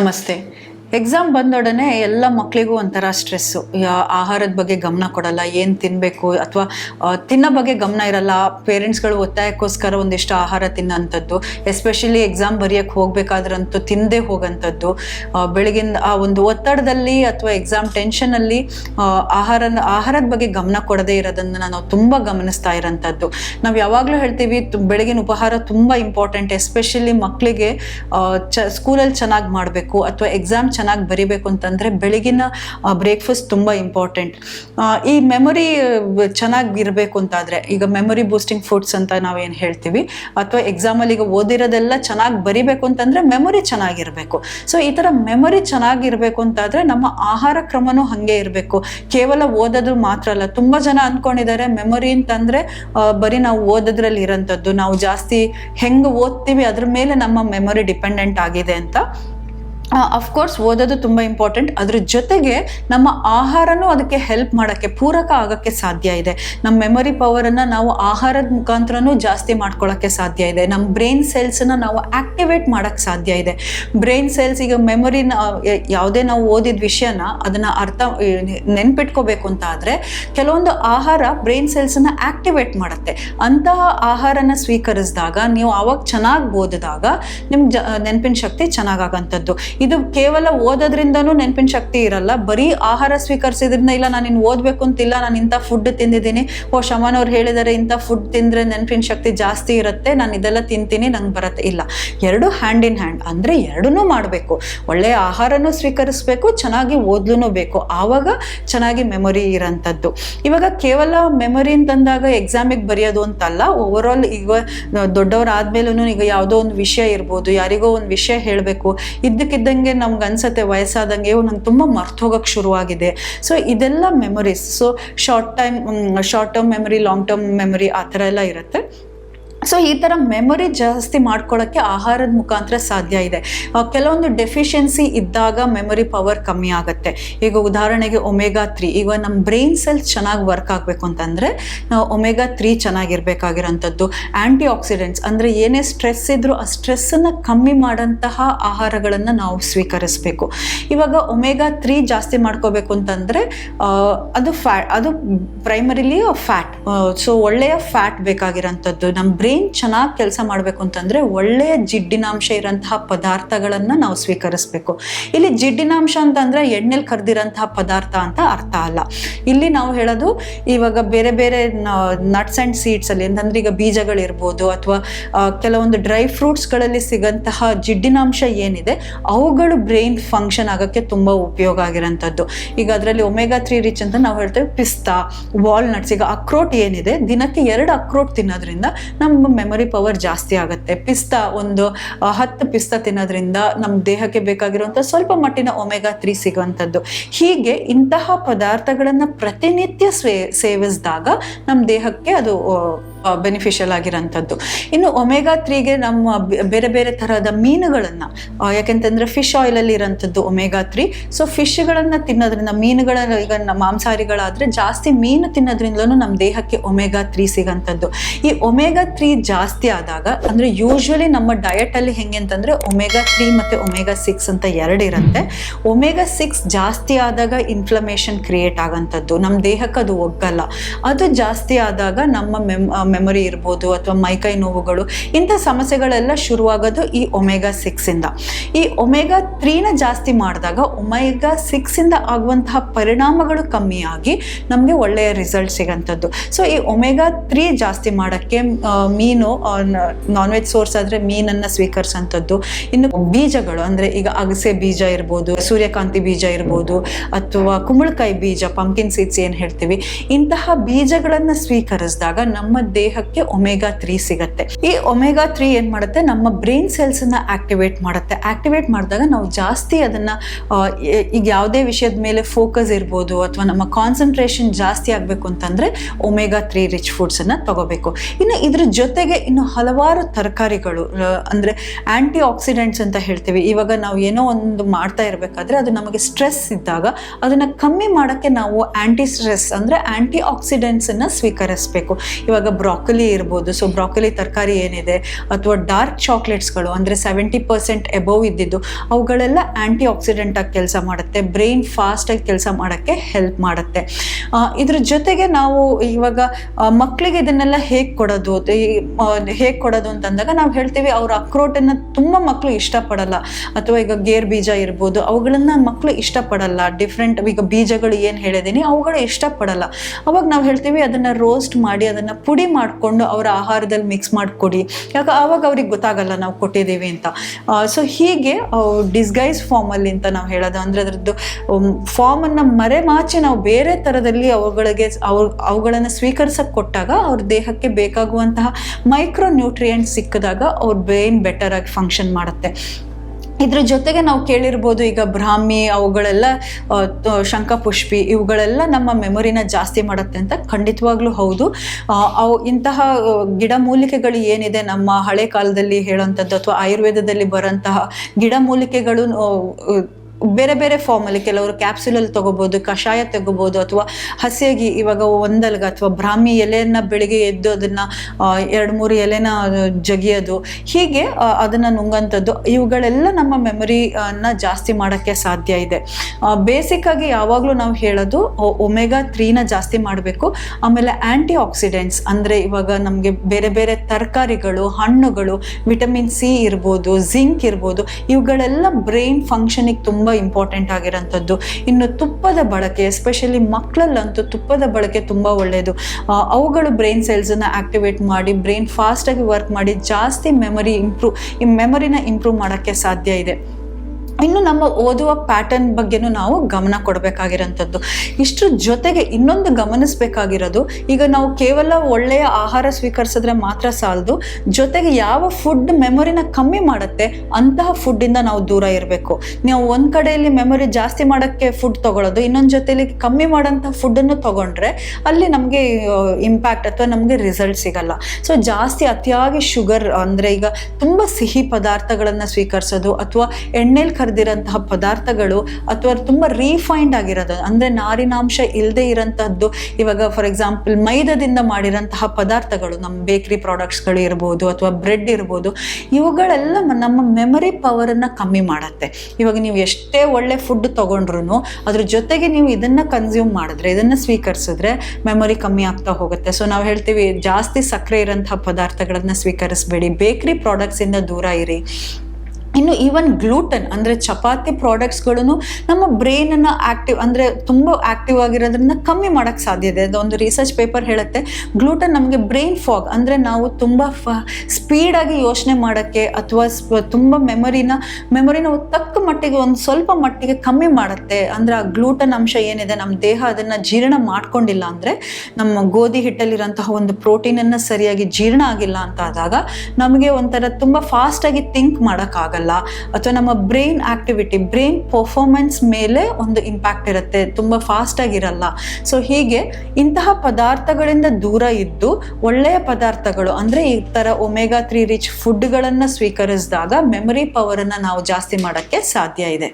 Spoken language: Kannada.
Namastê. ಎಕ್ಸಾಮ್ ಬಂದೊಡನೆ ಎಲ್ಲ ಮಕ್ಕಳಿಗೂ ಒಂಥರ ಸ್ಟ್ರೆಸ್ಸು ಆಹಾರದ ಬಗ್ಗೆ ಗಮನ ಕೊಡಲ್ಲ, ಏನು ತಿನ್ನಬೇಕು ಅಥವಾ ತಿನ್ನೋ ಬಗ್ಗೆ ಗಮನ ಇರಲ್ಲ. ಪೇರೆಂಟ್ಸ್ಗಳು ಒತ್ತಾಯಕ್ಕೋಸ್ಕರ ಒಂದಿಷ್ಟು ಆಹಾರ ತಿನ್ನೋಂಥದ್ದು. Especially exam ಬರೆಯೋಕ್ಕೆ ಹೋಗ್ಬೇಕಾದ್ರಂತೂ ತಿನ್ನದೇ ಹೋಗೋಂಥದ್ದು. ಬೆಳಗಿನ ಆ, ಒಂದು ಒತ್ತಡದಲ್ಲಿ ಅಥವಾ ಎಕ್ಸಾಮ್ ಟೆನ್ಷನಲ್ಲಿ ಆಹಾರ ಆಹಾರದ ಬಗ್ಗೆ ಗಮನ ಕೊಡದೇ ಇರೋದನ್ನು ನಾವು ತುಂಬ ಗಮನಿಸ್ತಾ ಇರೋಂಥದ್ದು. ನಾವು ಯಾವಾಗಲೂ ಹೇಳ್ತೀವಿ ಬೆಳಗಿನ ಉಪಹಾರ ತುಂಬ ಇಂಪಾರ್ಟೆಂಟ್ ಎಸ್ಪೆಷಲಿ ಮಕ್ಕಳಿಗೆ ಚ ಸ್ಕೂಲಲ್ಲಿ ಚೆನ್ನಾಗಿ ಮಾಡಬೇಕು ಅಥವಾ ಎಕ್ಸಾಮ್ ಚೆನ್ನಾಗಿ ಬರಿಬೇಕು ಅಂತಂದ್ರೆ ಬೆಳಗಿನ ಬ್ರೇಕ್ಫಾಸ್ಟ್ ತುಂಬ ಇಂಪಾರ್ಟೆಂಟ್ ಈ ಮೆಮೊರಿ ಚೆನ್ನಾಗಿ ಇರಬೇಕು ಅಂತಾದರೆ, ಈಗ ಮೆಮೊರಿ ಬೂಸ್ಟಿಂಗ್ ಫುಡ್ಸ್ ಅಂತ ನಾವೇನು ಹೇಳ್ತೀವಿ, ಅಥವಾ ಎಕ್ಸಾಮಲ್ಲಿ ಈಗ ಓದಿರೋದೆಲ್ಲ ಚೆನ್ನಾಗಿ ಬರಿಬೇಕು ಅಂತಂದ್ರೆ ಮೆಮೊರಿ ಚೆನ್ನಾಗಿರಬೇಕು. ಸೊ ಈ ಥರ ಮೆಮೊರಿ ಚೆನ್ನಾಗಿರಬೇಕು ಅಂತಾದರೆ ನಮ್ಮ ಆಹಾರ ಕ್ರಮನೂ ಹಾಗೆ ಇರಬೇಕು. ಕೇವಲ ಓದೋದು ಮಾತ್ರ ಅಲ್ಲ, ತುಂಬ ಜನ ಅಂದ್ಕೊಂಡಿದ್ದಾರೆ ಮೆಮೊರಿ ಅಂತಂದ್ರೆ ಬರೀ ನಾವು ಓದೋದ್ರಲ್ಲಿ ಇರೋಂಥದ್ದು. ನಾವು ಜಾಸ್ತಿ ಹೆಂಗೆ ಓದ್ತೀವಿ ಅದ್ರ ಮೇಲೆ ನಮ್ಮ ಮೆಮೊರಿ ಡಿಪೆಂಡೆಂಟ್ ಆಗಿದೆ ಅಂತ ಅಫ್ಕೋರ್ಸ್ ಓದೋದು ತುಂಬ ಇಂಪಾರ್ಟೆಂಟ್ ಅದ್ರ ಜೊತೆಗೆ ನಮ್ಮ ಆಹಾರನೂ ಅದಕ್ಕೆ ಹೆಲ್ಪ್ ಮಾಡೋಕ್ಕೆ, ಪೂರಕ ಆಗೋಕ್ಕೆ ಸಾಧ್ಯ ಇದೆ. ನಮ್ಮ ಮೆಮೊರಿ ಪವರನ್ನು ನಾವು ಆಹಾರದ ಮುಖಾಂತರನೂ ಜಾಸ್ತಿ ಮಾಡ್ಕೊಳ್ಳೋಕ್ಕೆ ಸಾಧ್ಯ ಇದೆ. ನಮ್ಮ ಬ್ರೈನ್ ಸೆಲ್ಸನ್ನು ನಾವು ಆಕ್ಟಿವೇಟ್ ಮಾಡೋಕ್ಕೆ ಸಾಧ್ಯ ಇದೆ. ಬ್ರೈನ್ ಸೆಲ್ಸ್ ಈಗ ಮೆಮೊರಿನ ಯಾವುದೇ ನಾವು ಓದಿದ ವಿಷಯನ ಅದನ್ನು ಅರ್ಥ ನೆನ್ಪಿಟ್ಕೋಬೇಕು ಅಂತ ಆದರೆ, ಕೆಲವೊಂದು ಆಹಾರ ಬ್ರೈನ್ ಸೆಲ್ಸನ್ನು ಆಕ್ಟಿವೇಟ್ ಮಾಡುತ್ತೆ. ಅಂತಹ ಆಹಾರನ ಸ್ವೀಕರಿಸಿದಾಗ, ನೀವು ಆವಾಗ ಚೆನ್ನಾಗಿ ಓದಿದಾಗ, ನಿಮ್ಗೆ ಜ, ನೆನಪಿನ ಶಕ್ತಿ ಚೆನ್ನಾಗಾಗಂಥದ್ದು ಇದು ಕೇವಲ ಓದೋದ್ರಿಂದನೂ ನೆನಪಿನ ಶಕ್ತಿ ಇರಲ್ಲ. ಬರೀ ಆಹಾರ ಸ್ವೀಕರಿಸಿದ್ರಿಂದ ಇಲ್ಲ ನಾನು ಇನ್ನು ಓದಬೇಕು ಅಂತಿಲ್ಲ ನಾನು ಇಂಥ ಫುಡ್ ತಿಂದಿದ್ದೀನಿ. ಓ, ಶಮನ್ ಹೇಳಿದ್ದಾರೆ ಇಂಥ ಫುಡ್ ತಿಂದರೆ ನೆನಪಿನ ಶಕ್ತಿ ಜಾಸ್ತಿ ಇರುತ್ತೆ, ನಾನು ಇದೆಲ್ಲ ತಿಂತೀನಿ, ನಂಗೆ ಬರುತ್ತೆ. ಇಲ್ಲ, ಎರಡು ಹ್ಯಾಂಡ್ ಇನ್ ಹ್ಯಾಂಡ್ ಅಂದರೆ ಎರಡನ್ನೂ ಮಾಡಬೇಕು. ಒಳ್ಳೆಯ ಆಹಾರನೂ ಸ್ವೀಕರಿಸಬೇಕು, ಚೆನ್ನಾಗಿ ಓದ್ಲೂ ಬೇಕು. ಆವಾಗ ಚೆನ್ನಾಗಿ ಮೆಮೊರಿ ಇರೋಂಥದ್ದು. ಇವಾಗ ಕೇವಲ ಮೆಮೊರಿ ಅಂತಂದಾಗ ಎಕ್ಸಾಮಿಗೆ ಬರೆಯೋದು ಅಂತಲ್ಲ ಓವರ್ ಆಲ್ ಈಗ ದೊಡ್ಡವರಾದ್ಮೇಲೂ ಈಗ ಯಾವುದೋ ಒಂದು ವಿಷಯ ಇರ್ಬೋದು, ಯಾರಿಗೋ ಒಂದು ವಿಷಯ ಹೇಳಬೇಕು ಇದ್ದಕ್ಕಿದ್ದಂಗೆ ನಮ್ಗೆ ಅನ್ಸುತ್ತೆ ವಯಸ್ಸಾದಂಗೆ ನಂಗೆ ತುಂಬ ಮರ್ತೋಗಕ್ಕೆ ಶುರುವಾಗಿದೆ. ಸೊ ಇದೆಲ್ಲ memories so short time short term memory long term memory ಆ ಥರ ಎಲ್ಲ ಇರುತ್ತೆ. ಸೊ ಈ ಥರ ಮೆಮೊರಿ ಜಾಸ್ತಿ ಮಾಡ್ಕೊಳ್ಳೋಕ್ಕೆ ಆಹಾರದ ಮುಖಾಂತರ ಸಾಧ್ಯ ಇದೆ. ಕೆಲವೊಂದು ಡೆಫಿಷಿಯನ್ಸಿ ಇದ್ದಾಗ ಮೆಮೊರಿ ಪವರ್ ಕಮ್ಮಿ ಆಗುತ್ತೆ. ಈಗ ಉದಾಹರಣೆಗೆ ಒಮೆಗಾ ತ್ರೀ ಈಗ ನಮ್ಮ ಬ್ರೈನ್ ಸೆಲ್ಸ್ ಚೆನ್ನಾಗಿ ವರ್ಕ್ ಆಗಬೇಕು ಅಂತಂದರೆ, ನಾವು ಒಮೆಗಾ ತ್ರೀ ಚೆನ್ನಾಗಿರ್ಬೇಕಾಗಿರೋಂಥದ್ದು. ಆ್ಯಂಟಿ ಆಕ್ಸಿಡೆಂಟ್ಸ್ ಅಂದರೆ ಏನೇ ಸ್ಟ್ರೆಸ್ ಇದ್ದರೂ ಆ ಸ್ಟ್ರೆಸ್ಸನ್ನು ಕಮ್ಮಿ ಮಾಡೋಂತಹ ಆಹಾರಗಳನ್ನು ನಾವು ಸ್ವೀಕರಿಸಬೇಕು. ಇವಾಗ ಒಮೆಗಾ ತ್ರೀ ಜಾಸ್ತಿ ಮಾಡ್ಕೋಬೇಕು ಅಂತಂದರೆ ಅದು ಫ್ಯಾ ಅದು ಪ್ರೈಮರಿಲಿ ಫ್ಯಾಟ್ ಸೊ ಒಳ್ಳೆಯ ಫ್ಯಾಟ್ ಬೇಕಾಗಿರೋಂಥದ್ದು. ನಮ್ಮ ಬ್ರೈನ್ ಚೆನ್ನಾಗಿ ಕೆಲಸ ಮಾಡಬೇಕು ಅಂತಂದ್ರೆ ಒಳ್ಳೆಯ ಜಿಡ್ಡಿನಾಂಶ ಇರೋಂತಹ ಪದಾರ್ಥಗಳನ್ನು ನಾವು ಸ್ವೀಕರಿಸಬೇಕು. ಇಲ್ಲಿ ಜಿಡ್ಡಿನಾಂಶ ಅಂತಂದ್ರೆ ಎಣ್ಣೆಲಿ ಕರೆದಿರೋಂತಹ ಪದಾರ್ಥ ಅಂತ ಅರ್ಥ ಅಲ್ಲ. ಇಲ್ಲಿ ನಾವು ಹೇಳೋದು ಇವಾಗ ಬೇರೆ ಬೇರೆ ನಟ್ಸ್ ಸೀಡ್ಸ್ ಸೀಡ್ಸಲ್ಲಿ ಅಂತಂದ್ರೆ ಈಗ ಬೀಜಗಳಿರ್ಬೋದು ಅಥವಾ ಕೆಲವೊಂದು ಡ್ರೈ ಫ್ರೂಟ್ಸ್ಗಳಲ್ಲಿ ಸಿಗಂತಹ ಜಿಡ್ಡಿನಾಂಶ ಏನಿದೆ ಅವುಗಳು ಬ್ರೈನ್ ಫಂಕ್ಷನ್ ಆಗೋಕ್ಕೆ ತುಂಬ ಉಪಯೋಗ ಆಗಿರೋಂಥದ್ದು. ಈಗ ಅದರಲ್ಲಿ ಒಮೆಗಾ ತ್ರೀ ರಿಚ್ ಅಂತ ನಾವು ಹೇಳ್ತೇವೆ ಪಿಸ್ತಾ ವಾಲ್ನಟ್ಸ್ ಈಗ ಅಕ್ರೋಟ್ ಏನಿದೆ ದಿನಕ್ಕೆ ಎರಡು ಅಕ್ರೋಟ್ ತಿನ್ನೋದ್ರಿಂದ ನಮ್ಮ ಮೆಮೊರಿ ಪವರ್ ಜಾಸ್ತಿ ಆಗುತ್ತೆ. ಪಿಸ್ತಾ ಒಂದು ಹತ್ತು ಪಿಸ್ತಾ ತಿನ್ನೋದ್ರಿಂದ ನಮ್ಮ ದೇಹಕ್ಕೆ ಬೇಕಾಗಿರುವಂಥ ಸ್ವಲ್ಪ ಮಟ್ಟಿನ ಒಮೆಗಾ ತ್ರೀ ಸಿಗುವಂಥದ್ದು. ಹೀಗೆ ಇಂತಹ ಪದಾರ್ಥಗಳನ್ನು ಪ್ರತಿನಿತ್ಯ ಸ್ವೇ ಸೇವಿಸಿದಾಗ ನಮ್ಮ ದೇಹಕ್ಕೆ ಅದು ಬೆನಿಫಿಷಿಯಲ್ ಆಗಿರೋಂಥದ್ದು. ಇನ್ನು ಒಮೆಗಾ ತ್ರೀಗೆ ನಮ್ಮ ಬೇರೆ ಬೇರೆ ಥರದ ಮೀನುಗಳನ್ನು ಯಾಕೆಂತಂದ್ರೆ ಫಿಶ್ ಆಯಿಲಲ್ಲಿ ಇರೋಂಥದ್ದು ಒಮೆಗಾ ತ್ರೀ ಸೊ ಫಿಶ್ಗಳನ್ನು ತಿನ್ನೋದ್ರಿಂದ, ಮೀನುಗಳ ಈಗ ಮಾಂಸಾಹಾರಿಗಳಾದರೆ ಜಾಸ್ತಿ ಮೀನು ತಿನ್ನೋದ್ರಿಂದಲೂ ನಮ್ಮ ದೇಹಕ್ಕೆ ಒಮೆಗಾ ತ್ರೀ ಸಿಗೋಂಥದ್ದು. ಈ ಒಮೆಗಾ ತ್ರೀ ಜಾಸ್ತಿ ಆದಾಗ, ಅಂದರೆ ಯೂಶ್ವಲಿ ನಮ್ಮ ಡಯಟಲ್ಲಿ ಹೆಂಗೆ ಅಂತಂದರೆ ಒಮೆಗಾ ತ್ರೀ ಮತ್ತು ಒಮೆಗಾ ಸಿಕ್ಸ್ ಅಂತ ಎರಡು ಇರುತ್ತೆ. ಒಮೆಗಾ ಸಿಕ್ಸ್ ಜಾಸ್ತಿ ಆದಾಗ ಇನ್ಫ್ಲಮೇಷನ್ ಕ್ರಿಯೇಟ್ ಆಗೋಂಥದ್ದು. ನಮ್ಮ ದೇಹಕ್ಕೆ ಅದು ಒಗ್ಗಲ್ಲ. ಅದು ಜಾಸ್ತಿ ಆದಾಗ ನಮ್ಮ ಮೆಮ್ ಮೆಮೊರಿ ಇರ್ಬೋದು ಅಥವಾ ಮೈಕೈ ನೋವುಗಳು ಇಂಥ ಸಮಸ್ಯೆಗಳೆಲ್ಲ ಶುರುವಾಗೋದು ಈ ಒಮೆಗಾ ಸಿಕ್ಸಿಂದ ಈ ಒಮೆಗಾ ತ್ರೀನ ಜಾಸ್ತಿ ಮಾಡಿದಾಗ ಒಮೆಗಾ ಸಿಕ್ಸಿಂದ ಆಗುವಂತಹ ಪರಿಣಾಮಗಳು ಕಮ್ಮಿಯಾಗಿ ನಮಗೆ ಒಳ್ಳೆಯ ರಿಸಲ್ಟ್ ಸಿಗೋಂಥದ್ದು. ಸೊ, ಈ ಒಮೆಗಾ ತ್ರೀ ಜಾಸ್ತಿ ಮಾಡೋಕ್ಕೆ ಮೀನು ನಾನ್ ವೆಜ್ ಸೋರ್ಸ್ ಆದರೆ ಮೀನನ್ನು ಸ್ವೀಕರಿಸೋಂಥದ್ದು. ಇನ್ನು ಬೀಜಗಳು, ಅಂದರೆ ಈಗ ಅಗಸೆ ಬೀಜ ಇರ್ಬೋದು, ಸೂರ್ಯಕಾಂತಿ ಬೀಜ ಇರ್ಬೋದು, ಅಥವಾ ಕುಂಬಳಕಾಯಿ ಬೀಜ ಪಂಕಿನ್ ಸೀಡ್ಸ್ ಏನು ಹೇಳ್ತೀವಿ, ಇಂತಹ ಬೀಜಗಳನ್ನು ಸ್ವೀಕರಿಸಿದಾಗ ನಮ್ಮ ದೇಹಕ್ಕೆ ಒಮೆಗಾ ತ್ರೀ ಸಿಗುತ್ತೆ. ಈ ಒಮೆಗಾ ತ್ರೀ ಏನು ಮಾಡುತ್ತೆ, ನಮ್ಮ ಬ್ರೈನ್ ಸೆಲ್ಸನ್ನು ಆಕ್ಟಿವೇಟ್ ಮಾಡುತ್ತೆ. ಆಕ್ಟಿವೇಟ್ ಮಾಡಿದಾಗ ನಾವು ಜಾಸ್ತಿ ಅದನ್ನು ಈಗ ಯಾವುದೇ ವಿಷಯದ ಮೇಲೆ ಫೋಕಸ್ ಇರ್ಬೋದು ಅಥವಾ ನಮ್ಮ ಕಾನ್ಸಂಟ್ರೇಷನ್ ಜಾಸ್ತಿ ಆಗಬೇಕು ಅಂತಂದರೆ ಒಮೆಗಾ ತ್ರೀ ರಿಚ್ ಫುಡ್ಸನ್ನು ತಗೋಬೇಕು. ಇನ್ನು ಇದ್ರ ಜೊತೆಗೆ ಇನ್ನು ಹಲವಾರು ತರಕಾರಿಗಳು ಅಂದರೆ ಆ್ಯಂಟಿ ಆಕ್ಸಿಡೆಂಟ್ಸ್ ಅಂತ ಹೇಳ್ತೀವಿ. ಇವಾಗ ನಾವು ಏನೋ ಒಂದು ಮಾಡ್ತಾ ಇರಬೇಕಾದ್ರೆ ಅದು ನಮಗೆ ಸ್ಟ್ರೆಸ್ ಇದ್ದಾಗ ಅದನ್ನು ಕಮ್ಮಿ ಮಾಡೋಕ್ಕೆ ನಾವು ಆ್ಯಂಟಿ ಸ್ಟ್ರೆಸ್ ಅಂದರೆ ಆ್ಯಂಟಿ ಆಕ್ಸಿಡೆಂಟ್ಸನ್ನು ಸ್ವೀಕರಿಸಬೇಕು. ಇವಾಗ ಬ್ರಾಕೊಲಿ ಇರ್ಬೋದು ಸೊ ಬ್ರಾಕೊಲಿ ತರಕಾರಿ ಏನಿದೆ, ಅಥವಾ ಡಾರ್ಕ್ ಚಾಕ್ಲೇಟ್ಸ್ಗಳು ಅಂದರೆ ಸೆವೆಂಟಿ ಪರ್ಸೆಂಟ್ ಎಬೋವ್ ಇದ್ದಿದ್ದು, ಅವುಗಳ ಇವುಗಳೆಲ್ಲ ಆ್ಯಂಟಿ ಆಕ್ಸಿಡೆಂಟ್ ಆಗಿ ಕೆಲಸ ಮಾಡುತ್ತೆ, ಬ್ರೈನ್ ಫಾಸ್ಟ್ ಆಗಿ ಕೆಲಸ ಮಾಡೋಕ್ಕೆ ಹೆಲ್ಪ್ ಮಾಡುತ್ತೆ. ಇದ್ರ ಜೊತೆಗೆ ನಾವು ಇವಾಗ ಮಕ್ಕಳಿಗೆ ಇದನ್ನೆಲ್ಲ ಹೇಗೆ ಕೊಡೋದು ಹೇಗೆ ಕೊಡೋದು ಅಂತಂದಾಗ ನಾವು ಹೇಳ್ತೀವಿ, ಅವ್ರ ಅಕ್ರೋಟನ್ನು ತುಂಬ ಮಕ್ಕಳು ಇಷ್ಟಪಡಲ್ಲ. ಅಥವಾ ಈಗ ಗೇರ್ ಬೀಜ ಇರ್ಬೋದು, ಅವುಗಳನ್ನು ಮಕ್ಕಳು ಇಷ್ಟಪಡಲ್ಲ. ಡಿಫ್ರೆಂಟ್ ಈಗ ಬೀಜಗಳು ಏನು ಹೇಳಿದ್ದೀನಿ ಅವುಗಳು ಇಷ್ಟಪಡಲ್ಲ. ಅವಾಗ ನಾವು ಹೇಳ್ತೀವಿ, ಅದನ್ನು ರೋಸ್ಟ್ ಮಾಡಿ, ಅದನ್ನು ಪುಡಿ ಮಾಡಿಕೊಂಡು ಅವರ ಆಹಾರದಲ್ಲಿ ಮಿಕ್ಸ್ ಮಾಡಿಕೊಡಿ. ಯಾಕೆ ಆವಾಗ ಅವ್ರಿಗೆ ಗೊತ್ತಾಗಲ್ಲ ನಾವು ಕೊಟ್ಟಿದ್ದೀವಿ ಅಂತ. ಸೊ ಹೀಗೆ ಡಿಸ್ಗೈಸ್ ಫಾರ್ಮಲ್ಲಿ ಅಂತ ನಾವು ಹೇಳೋದು. ಅಂದರೆ ಅದರದ್ದು ಫಾರ್ಮನ್ನು ಮರೆಮಾಚಿ ನಾವು ಬೇರೆ ಥರದಲ್ಲಿ ಅವುಗಳಿಗೆ ಅವ್ರ ಅವುಗಳನ್ನು ಸ್ವೀಕರಿಸಕ್ಕೆ ಕೊಟ್ಟಾಗ ಅವ್ರ ದೇಹಕ್ಕೆ ಬೇಕಾಗುವಂತಹ ಮೈಕ್ರೋ ನ್ಯೂಟ್ರಿಯೆಂಟ್ ಸಿಕ್ಕಿದಾಗ ಅವ್ರ ಬ್ರೈನ್ ಬೆಟರ್ ಆಗಿ ಫಂಕ್ಷನ್ ಮಾಡುತ್ತೆ. ಇದ್ರ ಜೊತೆಗೆ ನಾವು ಕೇಳಿರ್ಬೋದು ಈಗ ಬ್ರಾಹ್ಮಿ, ಅವುಗಳೆಲ್ಲ ಶಂಖಪುಷ್ಪಿ ಇವುಗಳೆಲ್ಲ ನಮ್ಮ ಮೆಮೊರಿನ ಜಾಸ್ತಿ ಮಾಡುತ್ತೆ ಅಂತ ಖಂಡಿತವಾಗ್ಲೂ ಹೌದು. ಅವು ಇಂತಹ ಗಿಡಮೂಲಿಕೆಗಳು ಏನಿದೆ, ನಮ್ಮ ಹಳೆ ಕಾಲದಲ್ಲಿ ಹೇಳೋಂಥದ್ದು ಅಥವಾ ಆಯುರ್ವೇದದಲ್ಲಿ ಬರೋಂತಹ ಗಿಡಮೂಲಿಕೆಗಳು ಬೇರೆ ಬೇರೆ ಫಾರ್ಮಲ್ಲಿ ಕೆಲವರು ಕ್ಯಾಪ್ಸುಲಲ್ಲಿ ತಗೋಬೋದು, ಕಷಾಯ ತಗೋಬೋದು ಅಥವಾ ಹಸಿಯಾಗಿ ಇವಾಗ ಒಂದಲ್ಗ ಅಥವಾ ಬ್ರಾಹ್ಮಿ ಎಲೆಯನ್ನ ಬೆಳಿಗ್ಗೆ ಎದ್ದು ಅದನ್ನ ಎರಡು ಮೂರು ಎಲೆನ ಜಗಿಯೋದು, ಹೀಗೆ ಅದನ್ನ ನುಂಗಂಥದ್ದು, ಇವುಗಳೆಲ್ಲ ನಮ್ಮ ಮೆಮೊರಿನ ಜಾಸ್ತಿ ಮಾಡೋಕ್ಕೆ ಸಾಧ್ಯ ಇದೆ. ಬೇಸಿಕ್ ಆಗಿ ಯಾವಾಗಲೂ ನಾವು ಹೇಳೋದು ಒಮೆಗಾ ತ್ರೀನ ಜಾಸ್ತಿ ಮಾಡಬೇಕು, ಆಮೇಲೆ ಆಂಟಿ ಆಕ್ಸಿಡೆಂಟ್ಸ್ ಅಂದರೆ ಇವಾಗ ನಮಗೆ ಬೇರೆ ಬೇರೆ ತರಕಾರಿಗಳು, ಹಣ್ಣುಗಳು ವಿಟಮಿನ್ ಸಿ ಇರ್ಬೋದು ಜಿಂಕ್ ಇರ್ಬೋದು, ಇವುಗಳೆಲ್ಲ ಬ್ರೈನ್ ಫಂಕ್ಷನಿಗೆ ತುಂಬ ಇಂಪಾರ್ಟೆಂಟ್ ಆಗಿರೋಂಥದ್ದು ಇನ್ನು ತುಪ್ಪದ ಬಳಕೆ ಎಸ್ಪೆಷಲಿ ಮಕ್ಕಳಲ್ಲಂತೂ ತುಪ್ಪದ ಬಳಕೆ ತುಂಬ ಒಳ್ಳೆಯದು ಅವುಗಳು ಬ್ರೈನ್ ಸೆಲ್ಸನ್ನು ಆಕ್ಟಿವೇಟ್ ಮಾಡಿ ಬ್ರೈನ್ ಫಾಸ್ಟಾಗಿ ವರ್ಕ್ ಮಾಡಿ, ಜಾಸ್ತಿ ಮೆಮೊರಿ ಇಂಪ್ರೂವ್ ಈ ಮೆಮೊರಿನ ಇಂಪ್ರೂವ್ ಮಾಡೋಕ್ಕೆ ಸಾಧ್ಯ ಇದೆ. ಇನ್ನು ನಮ್ಮ ಓದುವ ಪ್ಯಾಟರ್ನ್ ಬಗ್ಗೆನೂ ನಾವು ಗಮನ ಕೊಡಬೇಕಾಗಿರೋಂಥದ್ದು. ಇಷ್ಟ್ರ ಜೊತೆಗೆ ಇನ್ನೊಂದು ಗಮನಿಸಬೇಕಾಗಿರೋದು, ಈಗ ನಾವು ಕೇವಲ ಒಳ್ಳೆಯ ಆಹಾರ ಸ್ವೀಕರಿಸಿದ್ರೆ ಮಾತ್ರ ಸಾಲದು, ಜೊತೆಗೆ ಯಾವ ಫುಡ್ ಮೆಮೊರಿನ ಕಮ್ಮಿ ಮಾಡುತ್ತೆ, ಅಂತಹ ಫುಡ್ಡಿಂದ ನಾವು ದೂರ ಇರಬೇಕು. ನೀವು ಒಂದು ಕಡೆಯಲ್ಲಿ ಮೆಮೊರಿ ಜಾಸ್ತಿ ಮಾಡೋಕ್ಕೆ ಫುಡ್ ತಗೊಳ್ಳೋದು ಇನ್ನೊಂದು ಜೊತೆಯಲ್ಲಿ ಕಮ್ಮಿ ಮಾಡೋಂಥ ಫುಡ್ಡನ್ನು ತಗೊಂಡ್ರೆ ಅಲ್ಲಿ ನಮಗೆ ಇಂಪ್ಯಾಕ್ಟ್ ಅಥವಾ ನಮಗೆ ರಿಸಲ್ಟ್ ಸಿಗಲ್ಲ. ಸೊ ಜಾಸ್ತಿ ಅತಿಯಾಗಿ ಶುಗರ್ ಅಂದರೆ ಈಗ ತುಂಬ ಸಿಹಿ ಪದಾರ್ಥಗಳನ್ನು ಸ್ವೀಕರಿಸೋದು ಅಥವಾ ಎಣ್ಣೆಲಿ ಕರೆದಿರೋಂತಹ ಪದಾರ್ಥಗಳು ಅಥವಾ ತುಂಬ ರೀಫೈನ್ಡ್ ಆಗಿರೋದು. ಅಂದರೆ ನಾರಿನಾಂಶ ಇಲ್ಲದೆ ಇರಂತಹದ್ದು. ಇವಾಗ ಫಾರ್ ಎಕ್ಸಾಂಪಲ್ ಮೈದಾದಿಂದ ಮಾಡಿರೋಂತಹ ಪದಾರ್ಥಗಳು, ನಮ್ಮ ಬೇಕ್ರಿ ಪ್ರಾಡಕ್ಟ್ಸ್ಗಳು ಇರ್ಬೋದು ಅಥವಾ ಬ್ರೆಡ್ ಇರ್ಬೋದು, ಇವುಗಳೆಲ್ಲ ನಮ್ಮ ಮೆಮರಿ ಪವರನ್ನು ಕಮ್ಮಿ ಮಾಡುತ್ತೆ. ಇವಾಗ ನೀವು ಎಷ್ಟೇ ಒಳ್ಳೆ ಫುಡ್ ತೊಗೊಂಡ್ರು ಅದ್ರ ಜೊತೆಗೆ ನೀವು ಇದನ್ನು ಕನ್ಸ್ಯೂಮ್ ಮಾಡಿದ್ರೆ, ಇದನ್ನು ಸ್ವೀಕರಿಸಿದ್ರೆ ಮೆಮೊರಿ ಕಮ್ಮಿ ಆಗ್ತಾ ಹೋಗುತ್ತೆ. ಸೊ ನಾವು ಹೇಳ್ತೀವಿ ಜಾಸ್ತಿ ಸಕ್ಕರೆ ಇರೋಂಥ ಪದಾರ್ಥಗಳನ್ನು ಸ್ವೀಕರಿಸಬೇಡಿ. ಬೇಕ್ರಿ ಪ್ರಾಡಕ್ಟ್ಸಿಂದ ದೂರ ಇರಿ. ಇನ್ನು ಈವನ್ ಗ್ಲೂಟನ್ ಅಂದರೆ ಚಪಾತಿ ಪ್ರಾಡಕ್ಟ್ಸ್ಗಳನ್ನು ನಮ್ಮ ಬ್ರೈನನ್ನು ಆ್ಯಕ್ಟಿವ್ ಅಂದರೆ ತುಂಬ ಆ್ಯಕ್ಟಿವ್ ಆಗಿರೋದ್ರಿಂದ ಕಮ್ಮಿ ಮಾಡೋಕ್ಕೆ ಸಾಧ್ಯ ಇದೆ. ಅದೊಂದು ರಿಸರ್ಚ್ ಪೇಪರ್ ಹೇಳುತ್ತೆ ಗ್ಲೂಟನ್ ನಮಗೆ ಬ್ರೈನ್ ಫಾಗ್ ಅಂದರೆ ನಾವು ತುಂಬ ಫ ಸ್ಪೀಡಾಗಿ ಯೋಚನೆ ಮಾಡೋಕ್ಕೆ ಅಥವಾ ತುಂಬ ಮೆಮೊರಿನ ಮೆಮೊರಿನ ತಕ್ಕ ಮಟ್ಟಿಗೆ ಒಂದು ಸ್ವಲ್ಪ ಮಟ್ಟಿಗೆ ಕಮ್ಮಿ ಮಾಡುತ್ತೆ. ಅಂದರೆ ಆ ಗ್ಲೂಟನ್ ಅಂಶ ಏನಿದೆ ನಮ್ಮ ದೇಹ ಅದನ್ನು ಜೀರ್ಣ ಮಾಡ್ಕೊಂಡಿಲ್ಲ ಅಂದರೆ ನಮ್ಮ ಗೋಧಿ ಹಿಟ್ಟಲ್ಲಿರೋಂತಹ ಒಂದು ಪ್ರೋಟೀನನ್ನು ಸರಿಯಾಗಿ ಜೀರ್ಣ ಆಗಿಲ್ಲ ಅಂತ ಆದಾಗ ನಮಗೆ ಒಂಥರ ತುಂಬ ಫಾಸ್ಟಾಗಿ ಥಿಂಕ್ ಮಾಡೋಕ್ಕಾಗಲ್ಲ ಅಥವಾ ನಮ್ಮ ಬ್ರೈನ್ ಆಕ್ಟಿವಿಟಿ ಬ್ರೈನ್ ಪರ್ಫಾರ್ಮೆನ್ಸ್ ಮೇಲೆ ಒಂದು ಇಂಪ್ಯಾಕ್ಟ್ ಇರುತ್ತೆ, ತುಂಬ ಫಾಸ್ಟಾಗಿರಲ್ಲ ಸೊ ಹೀಗೆ ಇಂತಹ ಪದಾರ್ಥಗಳಿಂದ ದೂರ ಇದ್ದು, ಒಳ್ಳೆಯ ಪದಾರ್ಥಗಳು ಅಂದರೆ ಈ ಥರ ಒಮೆಗಾ ತ್ರೀ ರಿಚ್ ಫುಡ್ಗಳನ್ನು ಸ್ವೀಕರಿಸಿದಾಗ ಮೆಮರಿ ಪವರನ್ನು ನಾವು ಜಾಸ್ತಿ ಮಾಡೋಕ್ಕೆ ಸಾಧ್ಯ ಇದೆ.